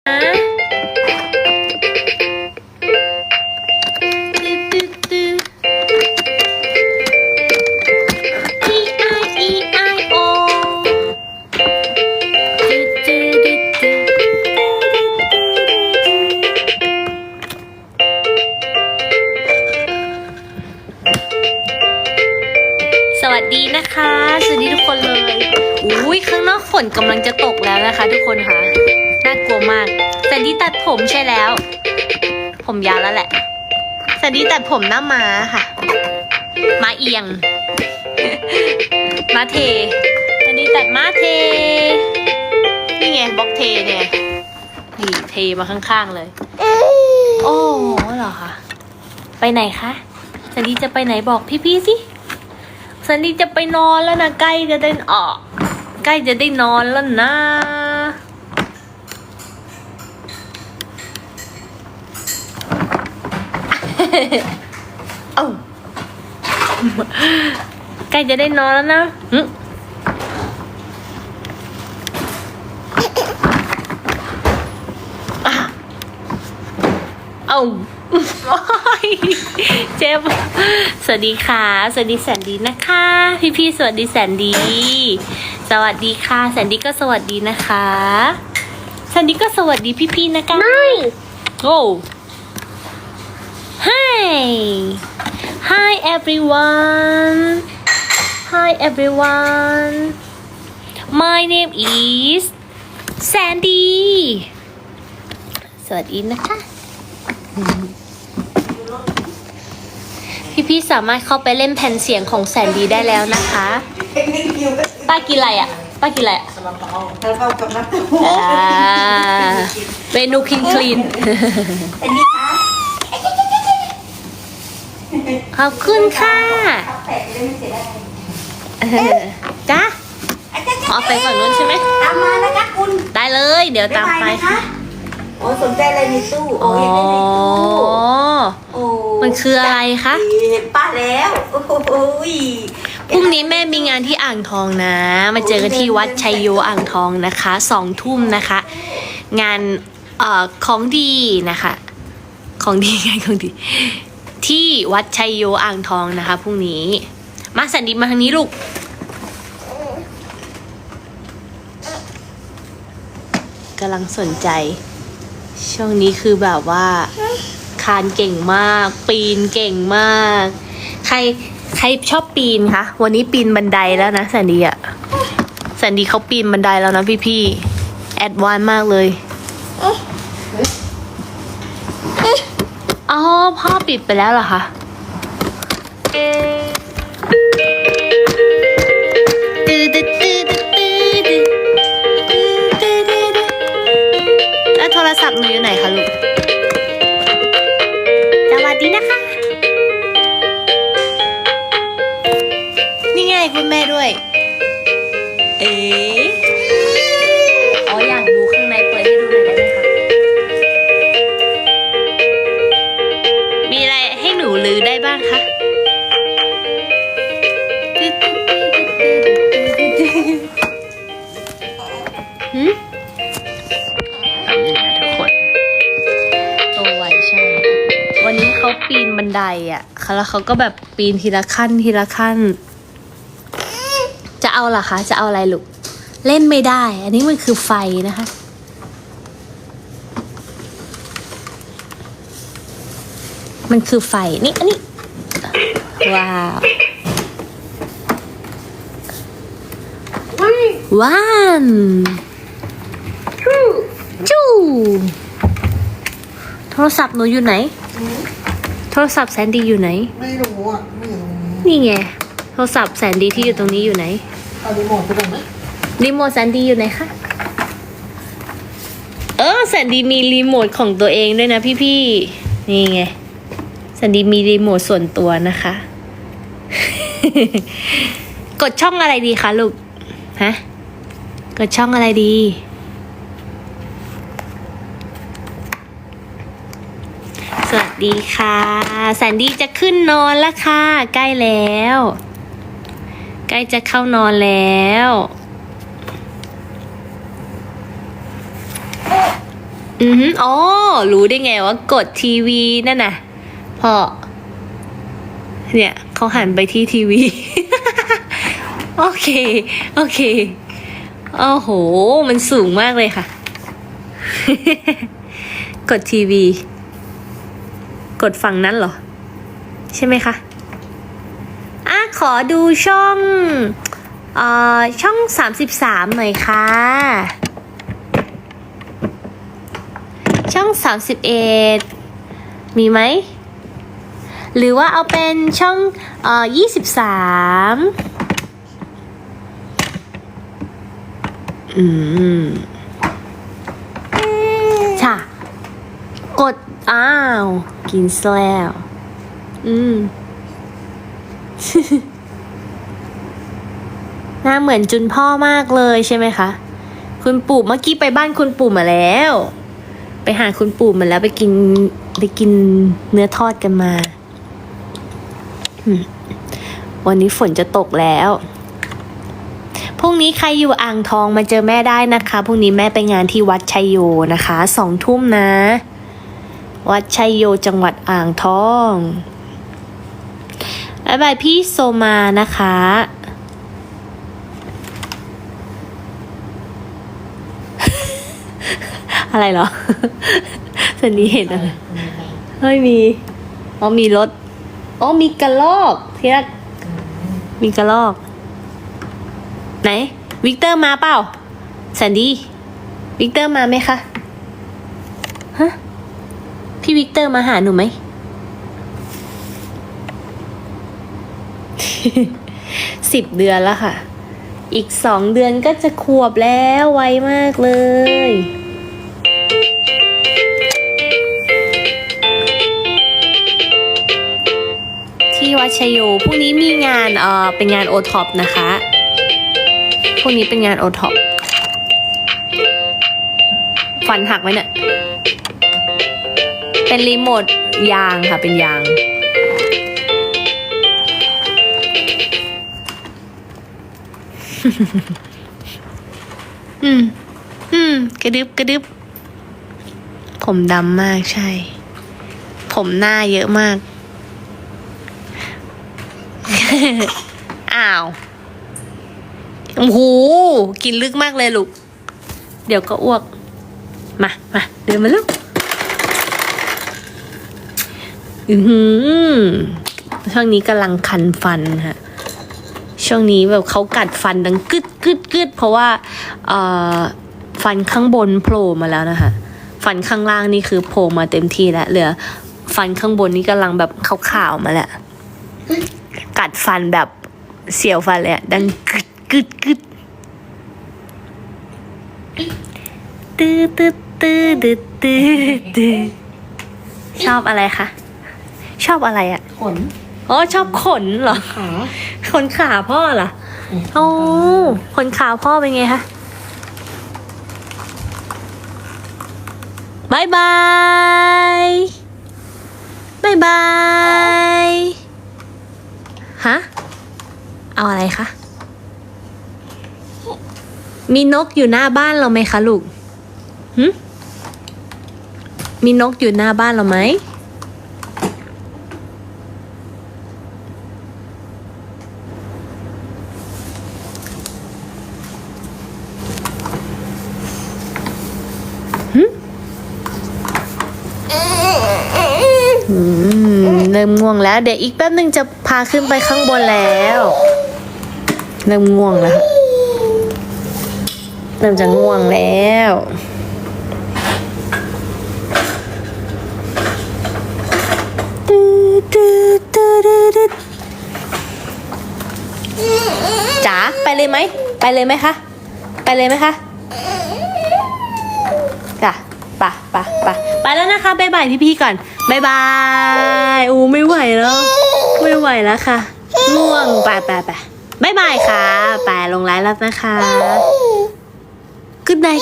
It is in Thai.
สวัสดีนะคะ สวัสดีทุกคนเลย อุ้ยข้างนอกฝนกำลังจะตกแล้วนะคะทุกคนค่ะ น่ากลัวมากแซนดี้ตัดผมใช่แล้ว ผมยาวแล้วแหละแซนดี้ตัดผมหน้ามาค่ะ มาเอียง มาเทแซนดี้ตัดมาเท นี่ไงบล็อกเทเนี่ยนี่เทมาข้างๆเลย โอ้เหรอคะไปไหนคะแซนดี้จะไปไหนบอกพี่ๆสิแซนดี้จะไปนอนแล้วนะใกล้จะได้ออก ใกล้จะได้นอนแล้วนะ เอ้าใกล้จะได้นอนแล้วนะหึอะเอ้าโอ๊ยเจ็บ สวัสดีค่ะ สวัสดีแสนดีนะคะ พี่พี่ๆสวัสดีแสนดี สวัสดีค่ะ แสนดีก็สวัสดีนะคะ แสนดีก็สวัสดีพี่พี่ๆนะคะไม่โอ้ Hi Hi everyone Hi everyone My name is Sandy สวัสดีนะคะ พี่ๆสามารถเข้าไปเล่นแผ่นเสียงของแสนดีได้แล้วนะคะ ป้ากินอะไรอะ ป้ากินอะไรอะแล้วก็กับน้ำเต้าหู้อ่าเมนูคลีนคลีน อันนี้คะ ขอบคุณค่ะแตกเลยไม่เสียดายเออจ้าอ๋อไปฝั่งนู้นใช่ไหมตามมานะคะคุณได้เลย เดี๋ยวตามไปบ๊ยบยนะคะโอ้สนใจอะไรในตู้อ๋โอ้อยในตู้โอ้มันคืออะไรคะเห็นป้าแล้วโอ้โหยพรุ่งนี้แม่มีงานที่อ่างทองนะ มาเจอกันที่วัดชัยโยอ่างทองนะคะสองทุ่มนะคะ งานเอ่อของดีนะคะ ของดีงานของดี ที่วัดชัยโยอ่างทองนะคะพรุ่งนี้ มาสันดีมาทางนี้ลูก กำลังสนใจ ช่วงนี้คือแบบว่า คานเก่งมาก ปีนเก่งมาก ใครใครชอบปีนคะวันนี้ปีนบันไดแล้วนะแสนดีอะแสนดีเขาปีนบันไดแล้วนะพี่พี่แอดวานมากเลย อ๋อพ่อปิดไปแล้วเหรอคะแล้วโทรศัพท์มืออยู่ไหนคะลูก สวัสดีนะคะ นี่ไงคุณแม่ด้วย แล้วเขาก็แบบปีนทีละขั้นทีละขั้น จะเอาเหรอคะ จะเอาอะไรลูก เล่นไม่ได้ อันนี้มันคือไฟนะคะมันคือไฟ นี่ อันนี้ ว้าวว้านจูโทรศัพท์หนูอยู่ไหน โทรศัพท์แสนดีอยู่ไหน ไม่รู้อะไม่รู้นี่ไง โทรศัพท์แสนดีที่อยู่ตรงนี้อยู่ไหนเอารีโมทไปตรงไหนรีโมทแสนดีอยู่ไหนคะ เออแสนดีมีรีโมทของตัวเองด้วยนะพี่ๆ นี่ไงแสนดีมีรีโมทส่วนตัวนะคะ กดช่องอะไรดีคะลูก ฮะ กดช่องอะไรดี สวัสดีค่ะแสนดีจะขึ้นนอนแล้วค่ะ ใกล้แล้ว ใกล้จะเข้านอนแล้วอือหืออ๋อรู้ได้ไงว่ากดทีวีนั่นน่ะพอเนี่ยเขาหันไปที่ทีวี โอเค โอเค โอ้โห มันสูงมากเลยค่ะ กดทีวี กดฝั่งนั้นเหรอ ใช่ไหมคะอะขอดูช่องเอ่อช่อง 33 หน่อยค่ะ ช่อง 31 มีไหม หรือว่าเอาเป็นช่องเอ่อ23 อืมค่ะ กด อ้าว กินซะแล้ว อืม หน้าเหมือนจุนพ่อมากเลยใช่ไหมคะ คุณปู่เมื่อกี้ไปบ้านคุณปู่มาแล้ว ไปหาคุณปู่มาแล้วไปกินไปกินเนื้อทอดกันมา วันนี้ฝนจะตกแล้วพรุ่งนี้ใครอยู่อ่างทองมาเจอแม่ได้นะคะ พรุ่งนี้แม่ไปงานที่วัดชัยโยนะคะ สองทุ่มนะ วัดชัยโยจังหวัดอ่างทองบายบายพี่โซมานะคะ อะไรเหรอสันนี้เห็นอะไรเฮ้ยมีอ๋อมีรถอ๋อมีกระลอกเที่รักมีกระลอก ไหน วิกเตอร์มาเปล่าสันดีวิกเตอร์มาไหมคะ พี่วิกเตอร์มาหาหนูไหม สิบเดือนแล้วค่ะ อีกสองเดือนก็จะขวบแล้วไวมากเลย ที่วัดชยโยพรุ่งนี้มีงานเอ่อเป็นงานโอท็อปนะคะพรุ่งนี้เป็นงานโอท็อปฟันหักไหมเนี่ย เป็นรีโมทยางค่ะเป็นยาง อืม อืม กระดึบกระดึบ ผมดำมากใช่ ผมหน้าเยอะมาก อ้าว โอ้โห กินลึกมากเลยลูก เดี๋ยวก็อ้วก มา มา เดินมาลูก อือหือช่วงนี้กำลังคันฟันฮะ ช่วงนี้แบบเขากัดฟันดังกึดกึดกึดเพราะว่าเอ่อฟันข้างบนโผล่มาแล้วนะคะ ฟันข้างล่างนี่คือโผล่มาเต็มที่แล้วเหลือ ฟันข้างบนนี่กำลังแบบขาวๆมาแล้วกัดฟันแบบเสียวฟันเลยดังกึดกึดกึดตื้อตื้อตื้อตื้อตื้อตื้อชอบอะไรคะ ชอบอะไรอะขนอ๋อชอบขนเหรอขาขนขาพ่อเหรอโอ้ขนขาพ่อเป็นไงคะบายบายบายบายฮะเอาอะไรคะมีนกอยู่หน้าบ้านเราไหมคะลูกหึมีนกอยู่หน้าบ้านเราไหม อืมเริ่มง่วง แล้ว เดี๋ยวอีกแป๊บหนึ่งจะพาขึ้นไปข้างบนแล้วเริ่มง่วงแล้วเริ่มจะง่วงแล้วจ๋าไปเลยไหม ไปเลยไหมคะ ไปเลยไหมคะจ้ะ ปะปะปะไปแล้วนะคะบายบายพี่ๆก่อนบายบายอูไม่ไหวแล้ว ไม่ไหวแล้วค่ะง่วงไปไปไปบายบายค่ะ ไปลงไลน์แล้วนะคะ Good night